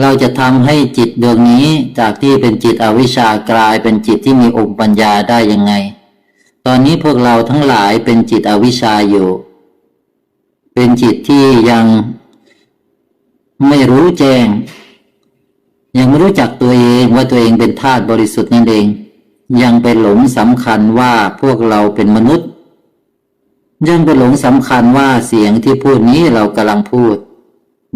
เราจะทำให้จิตดวงนี้จากที่เป็นจิตอวิชชากลายเป็นจิตที่มีองค์ปัญญาได้ยังไง ตอนนี้พวกเราทั้งหลายเป็นจิตอวิชชาอยู่ เป็นจิตที่ยังไม่รู้แจ้ง ยังไม่รู้จักตัวเองว่าตัวเองเป็นธาตุบริสุทธิ์นั่นเอง ยังไปหลงสำคัญว่าพวกเราเป็นมนุษย์ ยังไปหลงสำคัญว่าเสียงที่พูดนี้เรากำลังพูด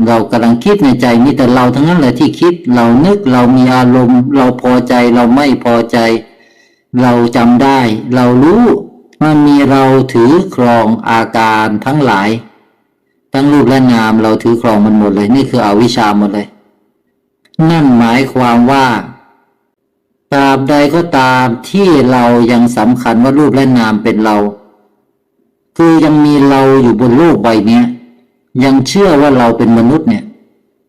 เรากำลังคิดในใจมีแต่เราทั้งนั้นแหละที่คิด เรานึกเรามีอารมณ์ เราพอใจเราไม่พอใจ เราจำได้ เรารู้มันมีเราถือครองอาการทั้งหลาย ทั้งรูปและนามเราถือครองมันหมดเลย นี่คืออวิชชาหมดเลย นั่นหมายความว่าตราบใดก็ตามที่เรายังสำคัญว่ารูปและนามเป็นเรา คือยังมีเราอยู่บนโลกใบนี้ ยังเชื่อว่าเราเป็นมนุษย์เนี่ย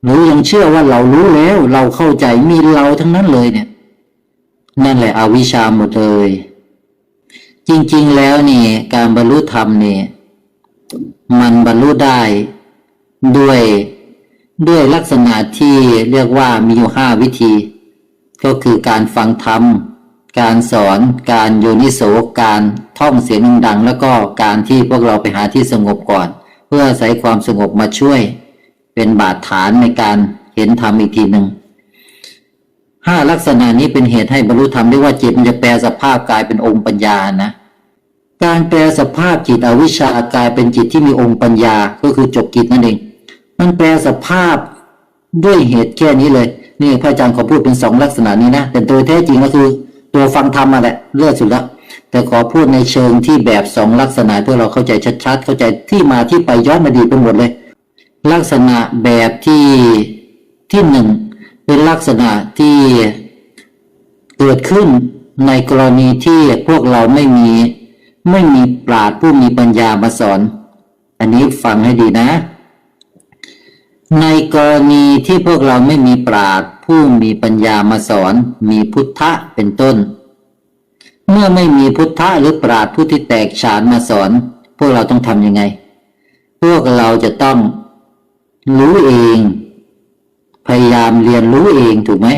หรือยังเชื่อว่าเรารู้แล้วเราเข้าใจมีเราทั้งนั้นเลยเนี่ย นั่นแหละอวิชชาหมดเลย จริงๆแล้วนี่ การบรรลุธรรมนี่มันบรรลุได้ด้วยด้วยลักษณะที่เรียกว่ามีอยู่ห้าวิธี ก็คือการฟังธรรม การสอน การโยนิโส การท่องเสียงดัง แล้วก็การที่พวกเราไปหาที่สงบก่อน พื่ออาศัยความสงบมาช่วย เป็นบาดฐานในการเห็นธรรมอีกทีหนึ่งห้าลักษณะนี้เป็นเหตุให้บรรลุธรรมได้ว่าจิตมันจะแปลสภาพกลายเป็นองค์ปัญญานะ การแปลสภาพจิตอวิชชากลายเป็นจิตที่มีองค์ปัญญาก็คือจบกิจนั่นเอง มันแปลสภาพด้วยเหตุแค่นี้เลย นี่พระอาจารย์ขอพูดเป็นสองลักษณะนี้นะแต่โดยแท้จริงก็คือ ตัวฟังธรรมมาแหละเลือดสุดแล้ว แต่ขอพูดในเชิงที่แบบสองลักษณะเพื่อเราเข้าใจชัดๆเข้าใจที่มาที่ไปย้อนมาดีไปหมดเลย ลักษณะแบบที่ที่หนึ่งเป็นลักษณะที่เกิดขึ้นในกรณีที่พวกเราไม่มี ไม่มีปราดผู้มีปัญญามาสอน อันนี้ฟังให้ดีนะ ในกรณีที่พวกเราไม่มีปราดผู้มีปัญญามาสอน มีพุทธะเป็นต้น เมื่อไม่มีพุทธะหรือปราดผู้ที่แตกฉานมาสอน พวกเราต้องทำยังไง พวกเราจะต้องรู้เอง พยายามเรียนรู้เองถูกไหม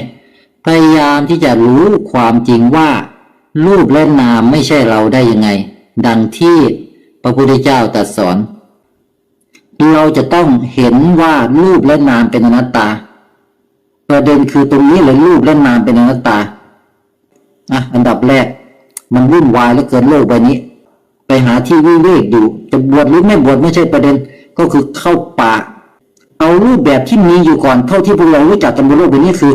พยายามที่จะรู้ความจริงว่า รูปและนามไม่ใช่เราได้ยังไง ดังที่พระพุทธเจ้าตรัสสอน เราจะต้องเห็นว่ารูปและนามเป็นอนัตตา ประเด็นคือตรงนี้เลยรูปและนามเป็นอนัตตาอะอันดับแรก มันวุ่นวายเหลือเกินโลกใบนี้ ไปหาที่วิเวกอยู่จะบวชหรือไม่บวชไม่ใช่ประเด็นก็คือเข้าป่า เอารูปแบบที่มีอยู่ก่อนเท่าที่พวกเรารู้จักกันบนโลกใบนี้คือ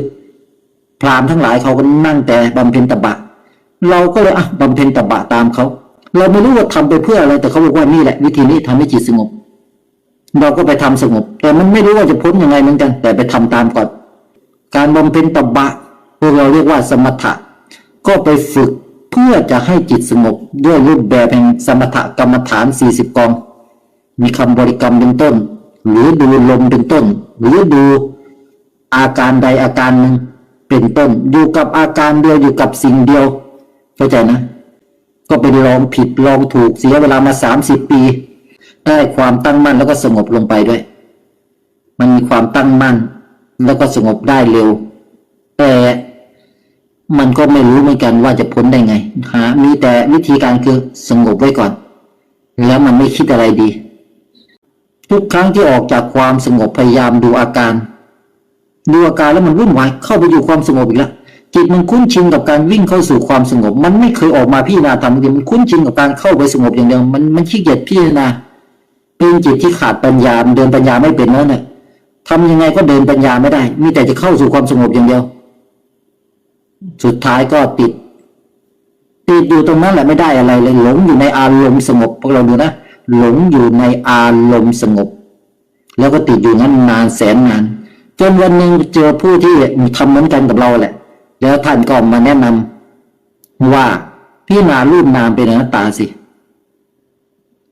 พราหมณ์ทั้งหลายเขาก็นั่งแต่บำเพ็ญตบะ เราก็เลยอะบำเพ็ญตบะตามเขาเราไม่รู้ว่าทำไปเพื่ออะไรแต่เขาบอกว่านี่แหละ วิธีนี้ทำให้จิตสงบ เราก็ไปทำสงบ แต่มันไม่รู้ว่าจะพ้นยังไงเหมือนกัน แต่ไปทำตามก่อน การบำเพ็ญตบะพวกเราเรียกว่าสมถะ ก็ไปฝึก พื่อจะให้จิตสงบด้วยรูปแบบแห่งสมถกรรมฐาน 40 กอง มีคำบริกรรมเป็นต้น หรือดูลมเป็นต้น หรือดูอาการใดอาการหนึ่งเป็นต้น อยู่กับอาการเดียวอยู่กับสิ่งเดียว เข้าใจนะ ก็ไปลองผิดลองถูกเสียเวลามา 30 ปี ได้ความตั้งมั่นแล้วก็สงบลงไปด้วย มันมีความตั้งมั่น แล้วก็สงบได้เร็ว แต่ มันก็ไม่รู้เหมือนกันว่าจะพ้นได้ไงหามีแต่วิธีการคือสงบไว้ก่อน แล้วมันไม่คิดอะไรดี ทุกครั้งที่ออกจากความสงบพยายามดูอาการ ดูอาการแล้วมันวุ่นวายเข้าไปอยู่ความสงบอีกแล้วจิตมันคุ้นชินกับการวิ่งเข้าสู่ความสงบ มันไม่เคยออกมาพิจารณาธรรมจริงมันคุ้นชินกับการเข้าไปสงบอย่างเดียวมันมันขี้เกียจพิจารณาเป็นจิตที่ขาดปัญญาเดินปัญญาไม่เป็นแล้วเนี่ยทำยังไงก็เดินปัญญาไม่ได้ มีแต่จะเข้าสู่ความสงบอย่างเดียว สุดท้ายก็ติด ติดอยู่ตรงนั้นแหละไม่ได้อะไรเลย หลงอยู่ในอารมณ์สงบพวกเราดูนะหลงอยู่ในอารมณ์สงบ แล้วก็ติดอยู่นั้นนานแสนนานจนวันหนึ่งเจอผู้ที่ทำเหมือนกันกับเราแหละ แล้วท่านก็มาแนะนำว่าพี่นารูปนามเป็นอนัตตาสิ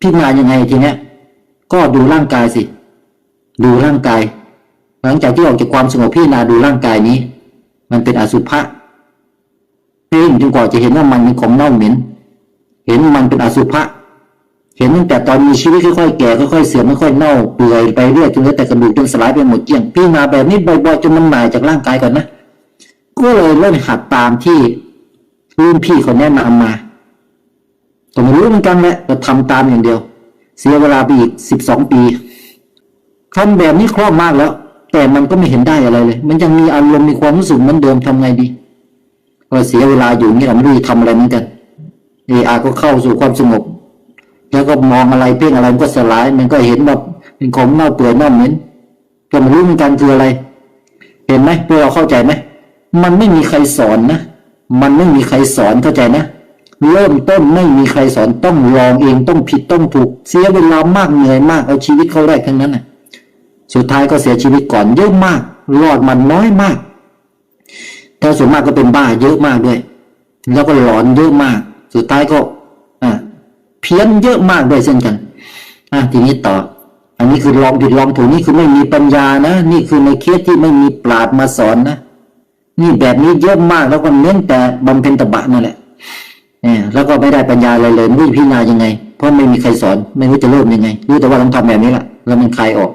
พี่นายังไงทีเนี้ย ก็ดูร่างกายสิ ดูร่างกาย หลังจากที่ออกจากความสงบพี่นาดูร่างกายนี้ มันเป็นอสุภะ เพ่งจนกว่าจะเห็นว่ามันเป็นของเน่าเหม็น เห็นมันเป็นอสุภะเห็นตั้งแต่ตอนมีชีวิตค่อยๆแก่ค่อยๆเสื่อมค่อยๆเน่าเปื่อยไปเรื่อยจนเหลือแต่กระดูกจนสลายไปหมดเกลี้ยงพี่มาแบบนี้บ่อยๆจนมันหน่ายจากร่างกายก่อนนะก็เลยเริ่มหัดตามที่รุ่นพี่เขาแนะนำมาก็ไม่รู้เหมือนกันแหละก็ทำตามอย่างเดียว เสียเวลาไปอีกสิบสองปีทำแบบนี้คล่องมากแล้ว แต่มันก็ไม่เห็นได้อะไรเลย มันยังมีอารมณ์มีความรู้สึกเหมือนเดิมทำไงดี ก็เสียเวลาอยู่นี่เราไม่รู้จะทำอะไรเหมือนกันเออาก็เข้าสู่ความสงบ แล้วก็มองอะไรเพ่งอะไรมันก็สลาย มันก็เห็นแบบเป็นของเน่าเปื่อยเน่าเหม็นก็ไม่รู้เหมือนกันคืออะไร เห็นไหมพวกเราเข้าใจไหมมันไม่มีใครสอนนะมันไม่มีใครสอนเข้าใจนะเริ่มต้นไม่มีใครสอนต้องลองเองต้องผิดต้องถูก เสียเวลามากเหนื่อยมากเอาชีวิตเขาแรกทั้งนั้นน่ะ สุดท้ายก็เสียชีวิตก่อนเยอะมาก รอดมันน้อยมาก แต่ส่วนมากก็เป็นบ้าเยอะมากด้วย แล้วก็หลอนเยอะมาก สุดท้ายก็อ่าเพี้ยนเยอะมากด้วยเช่นกันอะทีนี้ต่อ อันนี้คือลองผิดลองถูกนี่คือไม่มีปัญญานะ นี่คือในเคสที่ไม่มีปราดมาสอนนะ นี่แบบนี้เยอะมากแล้วก็เน้นแต่บำเพ็ญตบะนั่นแหละเนี่ยแล้วก็ไม่ได้ปัญญาอะไรเลยไม่พิจารณายังไง เพราะไม่มีใครสอน ไม่รู้จะเริ่มยังไง รู้แต่ว่าต้องทำแบบนี้แหละแล้วมันคลายออก